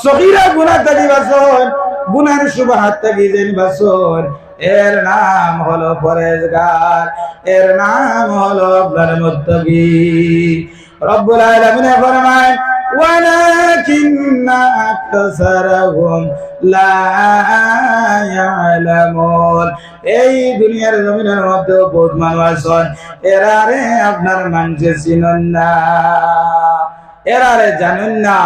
সগীরা গুনাহ থাকি বাসন গুনার সুবাহাত থাকি যেন বাসন এর নাম হলো পরেজগার এর নাম হলো আপনার মুত্তাকি রব্বুল আলামিন ফরমায় ولكن أكثرهم لا يعلمون এই দুনিয়ার জমিনের মধ্যে বহুত মানুষ আছেন এরারে আপনার মানুষে চিনন না এরারে জানেন না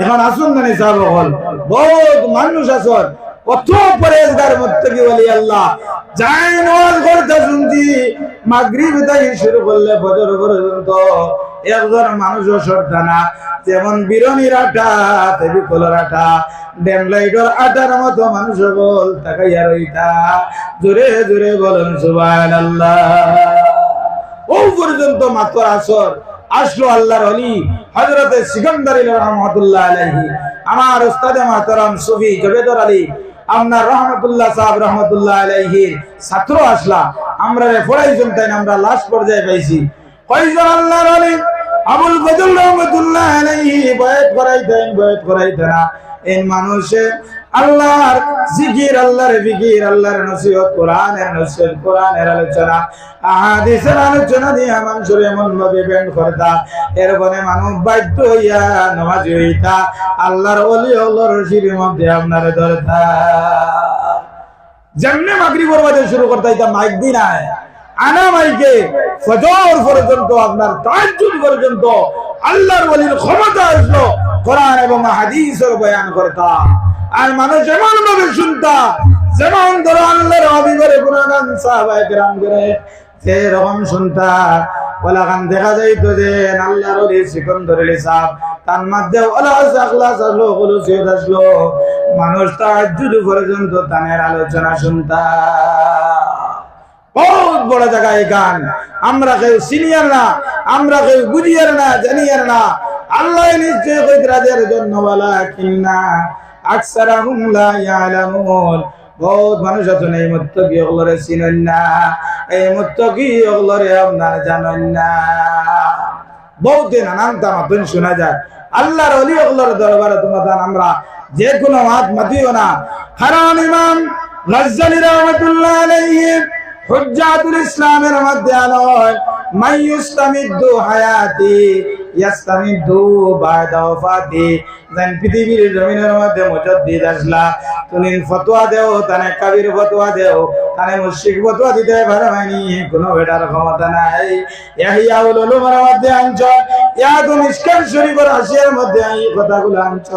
এখন আসুন মানে নিসাব হল বহুত মানুষ আছেন কত ওলি আল্লাহ। যাই পর্যন্ত। একজন যেমন আটার মতো মানুষ বল তাকাইয়া রইতা। জোরে জোরে বলেন, সুবহানাল্লাহ। ও পর্যন্ত মাত্র আসর। আসলো আল্লাহর অলি হজরতে সিকন্দর রহমতুল্লাহ আলহী আমার উস্তাদে মাহতারাম সুফি জবেদর আলী, আপনার রহমতুল্লাহ সাহেব রহমতুল্লাহ আলহীর ছাত্র আসলা। আমরা ফরাইজন তাই আমরা লাস্ট পর্যায়ে পাইছি। কয়জন আল্লাহর অলি আবুল ফজল রহমতুল্লাহ আলাইহি, বয়াত করাইতেন, বয়াত করাই না। এই মানুষে আল্লাহর জিকির, আল্লাহর ফিকির, আল্লাহর নসিহত, কোরআনের নসিহত, কোরআনের আলোচনা, আহাদিসের আলোচনা দিয়ে মানুষের এমন ভাবে ব্যান্ড করতা। এর বনে মানুষ বাধ্য হইয়া নামাজ হইতা। আল্লাহর অলি আল্লাহর রশির মধ্যে আপনার ধরতা। যেমনে মাগরি বরবাদে শুরু করতে এটা মাইক দি আনা মাইকে ফজর পর্যন্ত আপনার তাজ্জুদ পর্যন্ত আল্লাহর ওলির ক্ষমতা আসলো। কোরআন এবং হাদিসের বয়ান করতা। আর মানুষ এমন ভাবে শুনতা, যেমন ধরো আল্লাহর হাবিবের গুণগান সাহাবায়ে কেরাম করে সেরকম শুনতা। ওলাগান দেখা যাইতো যে আল্লাহর ওলি সিকন্দর আলী সাহেব তার মধ্যে ওলা আখলাস আসলো খুলুসিয়ত আসলো। মানুষ তাজ্জুদ পর্যন্ত তানের আলোচনা শুনতা। বহুত বড় জায়গা এই গান। আমরা কেউ সিনিয়র না, আমরা কেউ বুঝিয়ার না জানিয়ার না। আল্লাহ নিশ্চয় কইতরাদের জন্য বলা কিন্না আকসারাহুম লা ইয়ালামুন। বহুত মানুষ আছেন, এই মুত্তকি ওগুলোরে চিনেন না। এই মুত্তকি ওগুলোরে আপনার জানেন না। বহুত নানান তামাতুন শোনা যায়। আল্লাহর অলি ওগুলোর দরবারে তোমাদের আমরা যে কোনো মাত মাতিও না। কারণ ইমাম গজ্জালি রহমতুল্লাহ আলাইহি হুজ্জাতুল ইসলামের মধ্যে আলোয়, মাইয়ুস্তামিদ্দু হায়াতি, ইয়াস্তামিদ্দু বাদা ওয়াফাতি যেন পৃথিবীর জমিনের মধ্যে মুজাদ্দিদ আসলা তুমি ফতোয়া দেও, তানে কাবির ফতোয়া দেও, তানে মুশরিক ফতোয়া দিতে পারে মাইনি, কোনো বেটার ক্ষমতা নাই। ইয়াহিয়া উল উলুমের মধ্যে আনছ ইয়া তো মিশকাত শরীফের হাসিয়ার মধ্যে এই কথাগুলো আনছ।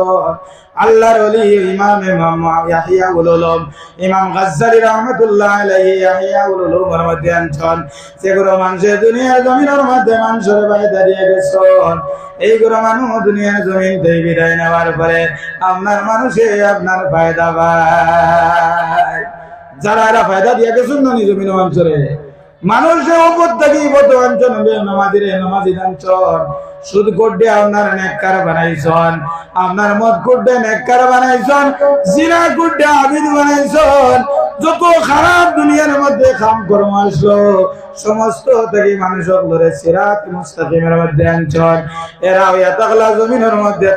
আল্লাহর ওলি ইমাম ইমাম ইয়াহিয়া উল উলুম ইমাম গাজ্জালি রাহমাতুল্লাহ আলাইহি ইয়াহিয়া উল উলুমের মধ্যে আনছন। সেগুলো মানুষের দুনিয়ার জমিনের মধ্যে মানুষের বাইরে দাঁড়িয়ে গেছন। এইগুলো মানুষ দুনিয়ার জমিন থেকে বিদায় নেওয়ার পরে আপনার মানুষে আপনার ফায়দা পায়। যারা এরা ফায়দা দিয়ে গেছেন না জমিন অঞ্চলে মানুষের উপর থেকে বত অঞ্চল নমাজিরে নমাজি অঞ্চল সুদ কোডে আপনার নেককার বানাইছন। আপনার মদ কোডে নেককার বানাইছন। জিনা কোডে আবিদ বানাইছন। যত খারাপ, দুনিয়ার মধ্যে খাম কর্ম আসলো। সমস্ত থেকে মানুষ ধরে সিরাত, মুস্তাকিমের মধ্যে আনছন। এরা ওই এতগুলা জমিনের মধ্যে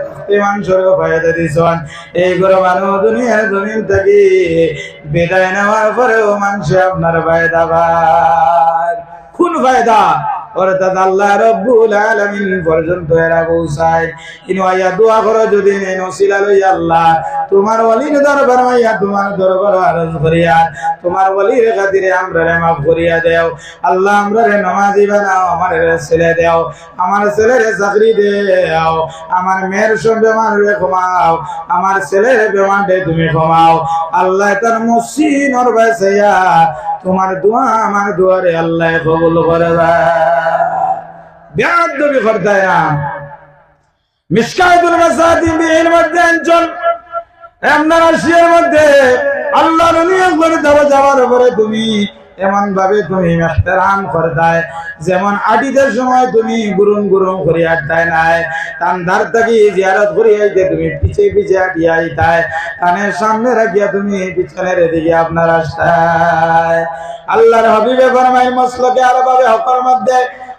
মানুষের ফায়দা দিছন। এই করে মানুষ দুনিয়ার জমিন থেকে বিদায় নেওয়ার পরেও মানুষ আপনার ফায়দা ভাই কোন ফায়দা? অর্থাৎ আল্লাহ রব্বুল আলামিন পর্যন্ত এরা পৌঁছায়। ইনো আয়া দোয়া করো যদি নেন ওসিলা লই আল্লাহ। তোমার ওলির দরবার মাইয়া তোমার দরবার আরজ করিয়া, তোমার ওলির খাতিরে আমরা রে মাফ করিয়া দেও। আল্লাহ আমরা রে নামাজি বানাও, আমার ছেলে দেও, আমার ছেলের চাকরি দেও, আমার মেয়ের সব বেমার রে কমাও আমার ছেলের বেমার তুমি কমাও আল্লাহ তার মসিনর বাইসাইয়া তোমার দোয়া আমার দোয়ারে আল্লাহ কবুল করে বেয়াদবি করতায়া মধ্যে অঞ্চল আপনার রাশিয়ার মধ্যে আল্লাহর নিয়োগ করে দেওয়া যাওয়ার পরে তুমি এমন ভাবে তুমি মেহতারাম করে দেয়। যেমন আটিদের সময় তুমি গুরুম গুরুম করে আড্ডায় নাই। তান ধার থাকি জিয়ারত করি আইতে তুমি পিছে পিছে আটিয়াই তাই কানের সামনে রাখিয়া তুমি পিছনের এদিকে আপনার রাস্তায় আল্লাহর হাবিবে ফরমাই মসলকে আরও ভাবে হকর মধ্যে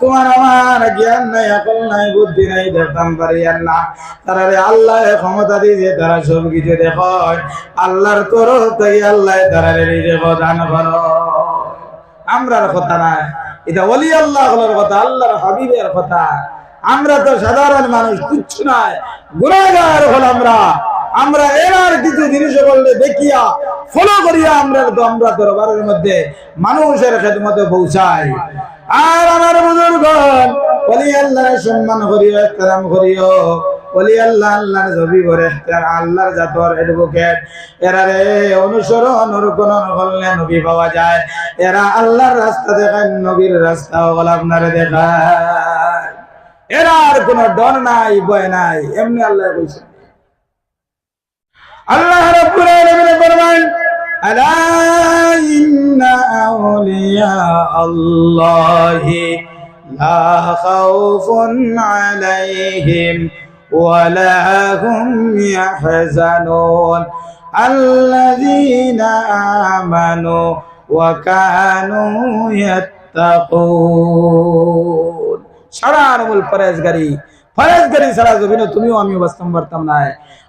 তোমার আমার জ্ঞান নাই, আকল নাই, বুদ্ধি নাই দেখতাম পারি আর না। তারা আল্লাহ ক্ষমতা দিয়ে তারা সব কিছু দেখো। আল্লাহর তরফ থেকে আল্লাহ তারা রিজিক দান করো। আমরার কথা না, এটা ওলি আল্লাহ হলোর কথা, আল্লাহর হাবিবের কথা। আমরা তো সাধারণ মানুষ, কিচ্ছু নাই। গুণাগার হল আমরা। আমরা এর কিছু জিনিস বললে দেখিয়া ফলো করিয়া আমরা তো আমরা দরবারের মধ্যে মানুষের খেদমতে পৌঁছাই। আর আমার বুজুর্গণ ওলি আল্লাহর সম্মান করিও এহতরাম করিও। ওলি আল্লাহ, আল্লাহর জবি করে আল্লাহর জাতর এডভোকেট এরা রে, অনুসরণ, অনুকরণ করলে নবী পাওয়া যায়। এরা আল্লাহর রাস্তা দেখায়, নবীর রাস্তা বলে আপনারা দেখায়। এরা আর কোনো ডর নাই, ভয় নাই, এমনি আল্লাহ বলছেন আল্লাহ রাব্বুল আলামিন ফরমান ইন্না আউলিয়া আল্লাহি লা খাউফুন আলাইহিম ওয়ালা হুম ইয়াহজানুন। আল্লাযীনা আমানু ওয়া কানু ইয়াত্তাকুন। সারা আরমুল পরেজগারি পরেজগারি সারা জমিনে তুমিও আমি বাস্তব পারতাম না।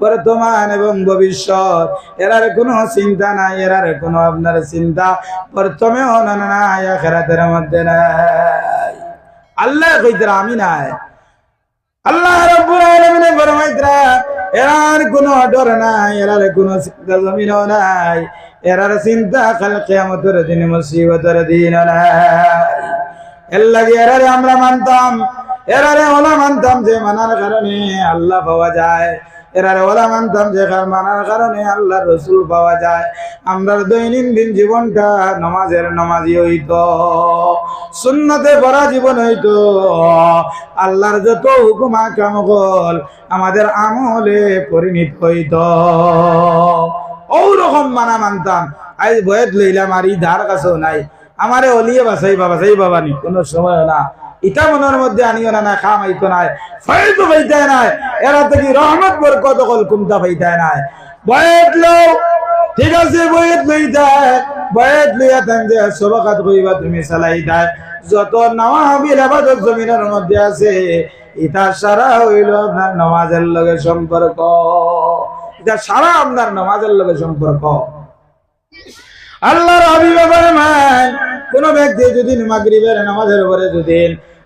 বর্তমান এবং ভবিষ্যৎ। এরার কোনো চিন্তা নাই, এরার কোনো আপনার চিন্তা। প্রথমেও না নাই, আখেরাতের মধ্যে নাই। আল্লাহ কইতরা আমি নাই। আল্লাহ রাব্বুল আলামিনে ফরমাইতরা এরার কোনো ডর নাই, এরার কোনো চিন্তা জমিনও নাই। এরার চিন্তা কাল কিয়ামতের দিন, মুসিবতের দিন নাই। এর লাগে এরারে আমরা মানতাম, এরারে ওলা মানতাম যে মানার কারণে আল্লাহ পাওয়া যায়। এরারে ওলা মানতাম যে মানার কারণে আল্লাহ রসুল পাওয়া যায়। আমরা দৈনন্দিন জীবনটা নমাজের নমাজি হইত, সুন্নতে পড়া জীবন হইত। আল্লাহর যত হুকুমা কাম কল আমাদের আমলে পরিণত হইত। ওরকম মানা মানতাম। আজ বয়েত লইলাম আর ই ধার কাছেও নাই। আমারে অলিয়ে বাসাই বাবা, সেই বাবা নি। কোনো সময় না। ইটা মনের মধ্যে আনিও না না খাম আইতো নাই ফয়তো পাইতাই নাই। এরা থেকে রহমত, বরকত কল কুমতা পাইতাই নাই। বয়েত লও, ঠিক আছে, বয়েত লই যায় বয়েত লইয়া থান যে সবকাত কইবা তুমি চালাই দেয় যত নওয়াবিল আবাদত জমিনের মধ্যে আছে ইটা সারা হইল আপনার নমাজের লগে সম্পর্ক। এটা সারা আপনার নমাজের লগে সম্পর্ক। আল্লাহর হাবিব ফরমান কোন ব্যক্তি যদি মাগরিবের নামাজের পরে যদি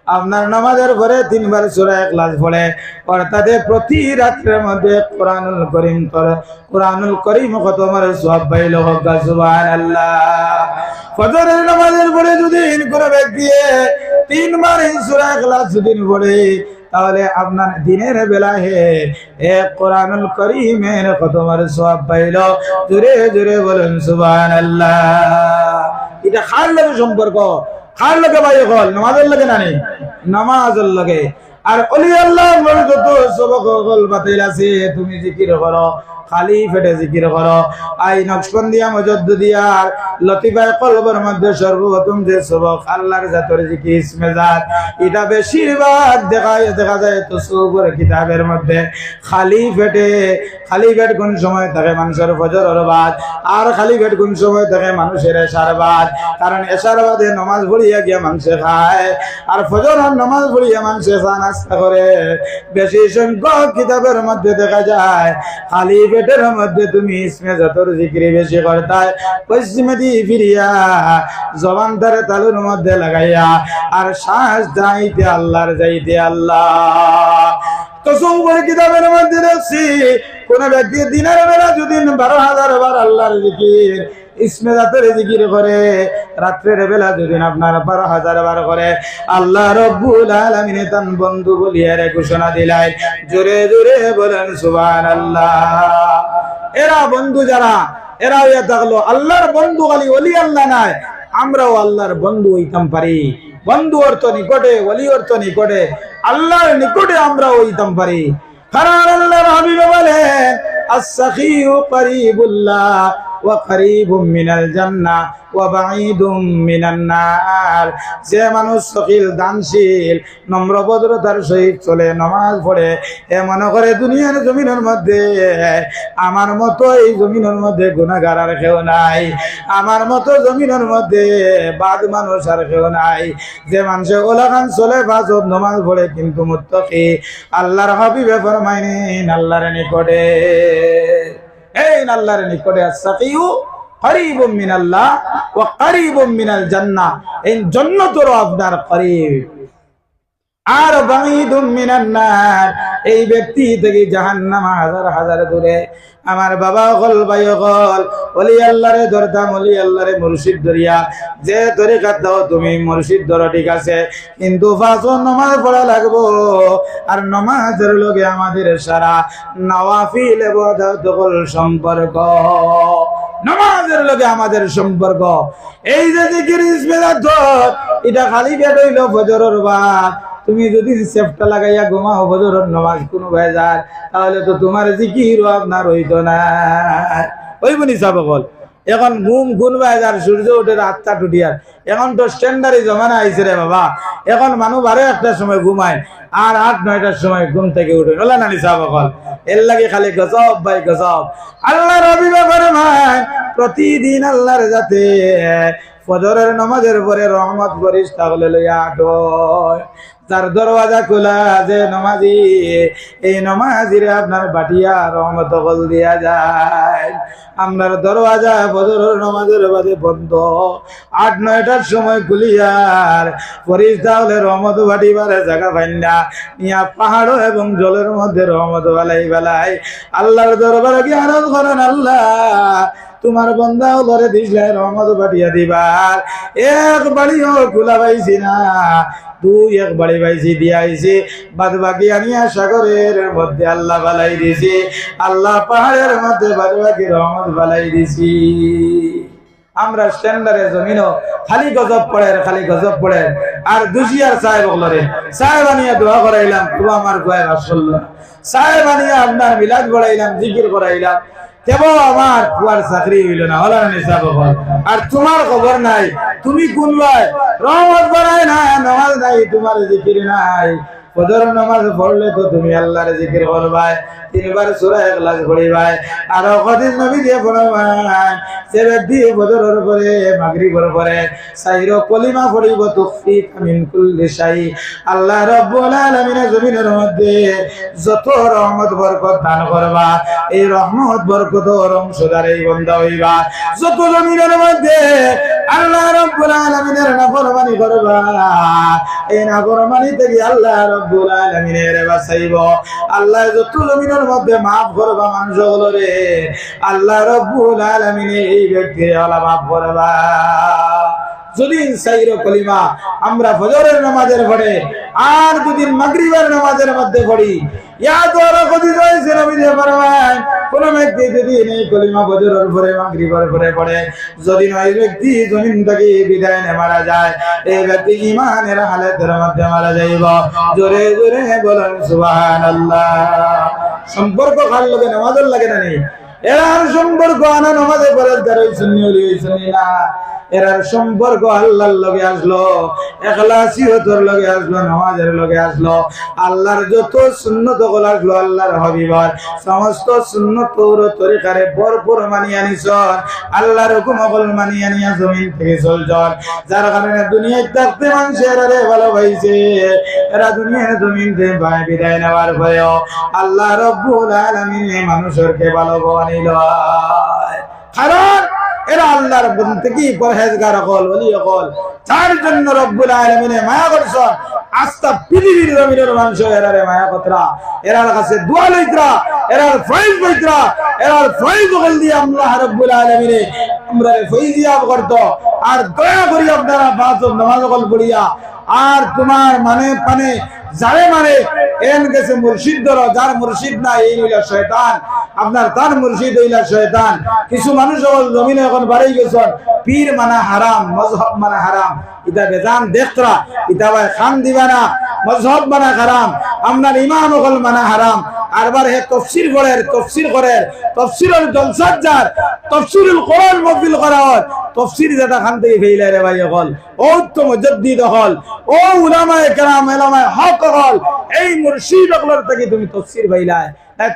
আপনার নামাজের পরে তিনবার সূরা ইখলাস পড়ে, অর্থাৎ প্রতি রাত্রের মধ্যে কোরআনুল করিম করে কোরআনুল করিম খতমের সব পাইল হোক সুবহানাল্লাহ। ফজরের নামাজের পরে যদি কোন ব্যক্তি তিনবার সুরা এক ইখলাস যদি পড়ে তাহলে আপনার দিনের বেলায় এক কোরআনুল করিমের খতমের সব পাইল? জোরে জোরে বলেন সুবান এটা খার লাগে সম্পর্ক? খার লাগে ভাই হল নামাজের লগে নানি নামাজের লগে। আর অলি আল্লাহ যত সবক হল বাতিল আছে, তুমি জিকির করো, খালি ফেটে জিকির করো। আই নকশবন্দিয়া মজদ্দুদিয়ার লতিফায় কলবের মধ্যে সর্বপ্রথম যে সবক আল্লাহর জাতর জিকির ইসমে জাত এটা বেশিরভাগ দেখা দেখা যায় তো সবর কিতাবের মধ্যে। খালি ফেটে খালি পেট কোন সময় থাকে মানুষের ফজর বাদ, আর খালি পেট কোন সময় থাকে মানুষের এসার বাদ। কারণ এসার বাদে নমাজ পড়িয়া গিয়া মানুষে খায়, আর ফজর নমাজ পড়িয়া মানুষে চা নাস্তা করে বেশি সংখ্যক কিতাবের মধ্যে দেখা যায়, খালি পেটের মধ্যে তুমি ইসমে যতর জিক্রি বেশি করতায় পশ্চিমে দিয়ে ফিরিয়া জবান ধরে তালুর মধ্যে লাগাইয়া, আর শ্বাস যাইতে আল্লাহর যাইতে আল্লাহ। কসম করে কিতাবের মধ্যে দেখছি, কোন ব্যক্তি দিনের বেলা যদি বারো হাজার বার আল্লাহর জিকির বেলা আল্লাহ ঘোষণা দিলাই আল্লাহ বন্ধু আল্লাহর বন্ধু, খালি অলি আল্লাহ নাই। আমরাও আল্লাহর বন্ধু হইতাম পারি। বন্ধু অর্থ নিকটে অলি অর্থ নিকটে, আল্লাহর নিকটে আমরা হইতাম পারি। কারণ আল্লাহর হাবিব করিবুম মিনাল জান্নাহ ওয়া বাঈদুম মিনান নার। যে মানুষ সকিল, দানশীল নম্র ভদ্রতার সহিত চলে, নমাজ পড়ে, এ মনে করে দুনিয়ার জমিনের মধ্যে, আমার মতো এই জমিনের মধ্যে গুণাগার আর কেউ নাই। আমার মতো জমিনের মধ্যে বাদ মানুষ আর কেউ নাই। যে মানুষে ওলাখান চলে বাজত নমাজ পড়ে, কিন্তু মুত্তকি, আল্লাহর হাবিবে ফরমাইনিন, আল্লাহর নিকটে। এই আল্লাহর নিকটে আসাকিউ করিবুম মিনাল্লাহ ওয়া করিবুম মিনাল জান্নাহ। এই জান্নাতও আপনার করিব। আর বাঈদুম মিনান নার। এই ব্যক্তি থেকে জাহান্নাম হাজার হাজার দূরে। আমার বাবা হল, ভাই হল ওলি আল্লাহরে ধরতাম ওলি আল্লাহরে মুর্শিদ ধরিয়া যে তরিকাত দাও তুমি, মুর্শিদ ধরো, ঠিক আছে। কিন্তু ফাঁসো নমাজ পড়া লাগবো। আর নমাজের লোকে আমাদের সারা নওয়াফিল সম্পর্ক। নমাজের লগে আমাদের সম্পর্ক। এই যে জিকির এটা খালি বেদ হইল ফজরের বাদ। তুমি যদি সেফটা লাগাইয়া ঘুমাও ফজরের নমাজ কোনো ভেজার তাহলে তো তোমার জিকির আপনার হইতো না। ওই বনি সাবকল এখন ঘুম গুন বাজার সূর্য উঠে আটটা টুটিয়ার এখন তো স্ট্যান্ডার্ডই জমানা আইছে রে বাবা। এখন মানুষ বারো একটার সময় ঘুমায়, আর আট, নয়টার সময় ঘুম থেকে উঠে। ওলা নানি সাবকল এর লাগে খালি গজব ভাই, গজব। আল্লাহ রবি ব্যাপারে ভাই প্রতিদিন আল্লাহর যাতে ফজরের নমাজের পরে রহমত করিস তাহলে লইয়া তার দরওয়াজা খোলা যে নমাজি, এই নমাজিরে আপনার বাটিয়া রহমত কল দিয়া যায়। আপনার দরওয়াজা ফজরের নমাজের বাদে বন্ধ। আট, নয়টার সময় খুলিয়ার পরিস তাহলে রহমত বাটিবারে জায়গা পাইনা ইয়া পাহাড় এবং জলের মধ্যে রহমত বেলাই বেলাই। আল্লাহর দরবারে কি আনন্দ করেন আল্লাহ? তোমার বন্ধা ধরে দিসলে রহমত পাঠিয়া দিবার। এক বাড়িও খোলা পাইছি না, দুই এক বাড়ি পাইছি দিয়া আইছি বাদ বাকি আনিয়া সাগরের মধ্যে আল্লাহ বালাই দিছি। আল্লাহ পাহাড়ের মধ্যে বাদ বাকি রহমত বালাই দিছি। আমরা স্ট্যান্ডারে জমিনও খালি গজব পড়ে খালি গজব পড়ে আর দুশিয়ার সাহেব বলরে সাহেব আনিয়া দোয়া করাইলাম তো আমার গোয়ের আসল সাহেব আনিয়া আপনার মিলাদ করাইলাম জিকির করাইলাম। নাই তুমি কোন লয়? রহমত করাই না নামাজ নাই তোমার জিকির নাই। ফজর নামাজ পড়লে তো তুমি আল্লাহর জিকির করবাই, তিনবার সূরা ইখলাস পড়িবাই, আর কদিন নবী দিয়ে পড়বাই সে ব্যক্তি ফজরের পরে, মাগরিবের পরে, সাইর কলিমা পড়িব তুফিক মিন কুল্লি শাই। আল্লাহ রাব্বুল আলামিনের জমিনের মধ্যে যত রহমত, বরকত দান করবা, এই রহমত, বরকত অংশদার এই বন্ধা হইবা। যত জমিনের মধ্যে আল্লাহ রাব্বুল আলামিনের নাফরমানি করবা, এই নাফরমানি থেকে আল্লাহ রব্বুল আলামিনের বাঁচাইব আল্লাহ যত জমিনের মধ্যে মাফ করবা মানুষ রে, আল্লাহ রব্বুল আলামিনে এই ব্যক্তির আল্লাহ maaf করবা সাইর কলিমা, আমরা ফজরের নামাজের আর দুদিন মাগরিবের নামাজের মধ্যে পড়ি। যদি বিদায় যায়, এই ব্যক্তি সম্পর্ক খাল লাগে লাগে না নেই এরার সম্পর্ক আনা নমাজে পরে দাঁড়াই শুনি শুনি না। এরার সম্পর্ক আল্লাহর লগে আসলো এখলাসিয়তর লগে আসলো, নামাজের লগে আসলো। আল্লাহর যত সুন্নতগুলো আসলো, আল্লাহর হবিবার সমস্ত সুন্নত তরিকারে ভরপুর মানিয়ে আনিস আল্লাহর হুকুম অকল মানিয়ে আনিয়া জমিন থেকে চলছন যার কারণে দুনিয়ায় থাকতে মানুষের আরে ভালোবাইছে এরা দুনিয়ার জমিন থেকে ভাই বিদায় নেওয়ার ভয়েও। আল্লাহ রব্বুল আলামিন মানুষেরকে ভালো বানিল কারণ এরা আল্লাহর থেকে পরহেজগার হল বলি হল। তার জন্য রব্বুল আলমিনে মায়া করছ আস্থা পৃথিবীর জমিনের মানুষ এরা রে মায়া কতরা? এরার কাছে দোয়া লইতরা, এরার ফয়েজ লইতরা, এরার ফয়েজ গল দিয়ে আল্লাহ রব্বুল আলমিনে আমরা ফৈজিয়া করত। আর দয়া করি আপনারা পাঁচ নামাজ গল পড়িয়া আর তোমার মানে পানে যারে মানে এন গেছে মুর্শিদ ধরো, যার মুর্শিদ না এই হইলা শয়তান। আপনার তার মুর্শিদ হইলা শয়তান। কিছু মানুষ হল জমিনে এখন বাড়াই গেছেন, পীর মানা হারাম, মজহব মানা হারাম। ইটা বেজান দেখরা ইটা ভাই খান দিবা না। মজহব মানা হারাম আপনার ইমাম হল মানা হারাম। আরবার হে তফসির করে তফসির করে তফসিরুল জলসাত যার তফসিরুল কোরআন মফিল করা হয়। তফসির যেটা খান থেকে ফেইলে রে ভাই হল ও তো মুজাদ্দিদ হল ও উলামায়ে কেরাম, এলামায় হক হল এই মুর্শিদ হকলর থেকে তুমি তফসির তাই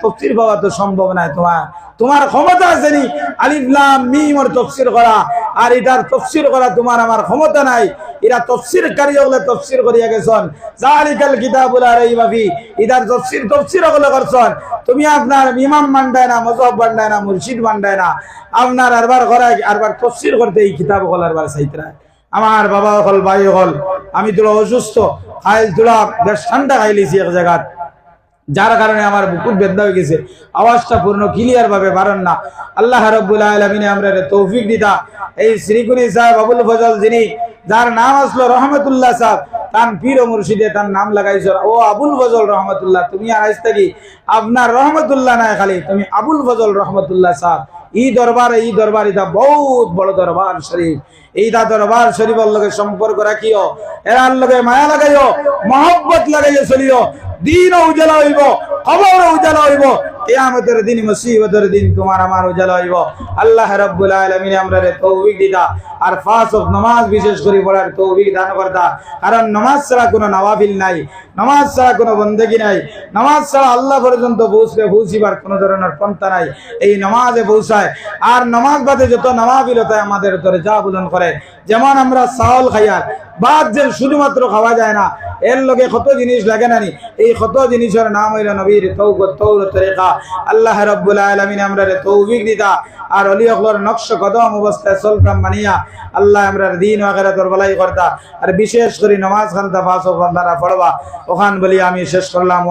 তফসির পাওয়া তো সম্ভব নয় তোমার। তোমার ক্ষমতা আছে নি? আলিফ মিম ওর তফসির করা। আর এটার তফসির করা তোমার আমার ক্ষমতা নাই। এরা তফসির কারি হলে তফসির করিয়া গেছন। জালিকাল কিতাবুল আরাইবাফি এটার তফসির তফসির হলে করছন। তুমি আপনার ইমাম মান্ডায় না মজহব মান্ডায় না, মুর্শিদ মান্ডায় না। আপনার আরবার করা আরবার তফসির করতে এই কিতাব হল আরবার সাইতরা আমার বাবা হল, ভাই হল। আমি তোলা অসুস্থ। খাইল তোলা বেশ ঠান্ডা খাইলিছি এক জায়গাত। যার কারণে আমার বুকুর বেদনা হয়ে গেছে। আওয়াজটা পূর্ণ ক্লিয়ার ভাবে পারেন না। আল্লাহ রব্বুল আলমিনে আমরা তৌফিক দিতা। এই শ্রীকুনি সাহেব আবুল ফজল যিনি, যার নাম আসলো রহমতুল্লাহ সাহেব, তার পীর মুর্শিদে তার নাম লাগাইছ ও আবুল ফজল রহমতুল্লাহ, তুমি আজ থাকি আপনার রহমতুল্লাহ নাই খালি, তুমি আবুল ফজল রহমতুল্লাহ সাহেব। ই দরবার, এই দরবার এটা বহুত বড় দরবার শরীফ। এইটা দরবার শরীফের লগে সম্পর্ক রাখিও, এরার লগে মায়া লাগাইও, মহব্বত লাগাইও, চলিও। দিন উজালা হইব, খবর উজালা হইব। কিয়ামতের দিন, মুসিবতের দিন তোমার আমার উজালা হইব। আল্লাহ রাব্বুল আলামিন আমরা তৌফিক দিতা, আর ফাঁস অফ নামাজ বিশেষ করে পড়ার তৌফিক দান করতা। কারণ নামাজ ছাড়া কোনো নওয়াবিল নাই, নামাজ ছাড়া কোনো বন্দেগী নাই, নামাজ ছাড়া আল্লাহ পর্যন্ত পৌঁছলে পৌঁছিবার কোনো ধরনের পন্থা নাই। এই নামাজে পৌঁছায়, আর নামাজ বাদে যত নওয়াবিলতায় আমাদের তোরে যা বুলন করে। যেমন আমরা চাউল খাইয়ার বাদ যে শুধুমাত্র খাওয়া যায় না, এর লগে কত জিনিস লাগে না নি এই কত জিনিসের নাম হইল নবীর তৌবত তৌর তরিকা। আল্লাহ রব্বুল আলামিন আমরা তৌফিক দিতা। আর অলি আকবর নকশ কদম অবস্থায় চলতাম মানিয়া আল্লাহ আমরা দিন আখিরাতর বলাই করতা। আর বিশেষ করে নমাজ খান্তা পাঁচ ওখান পড়বা। ওখান বলি আমি শেষ করলাম।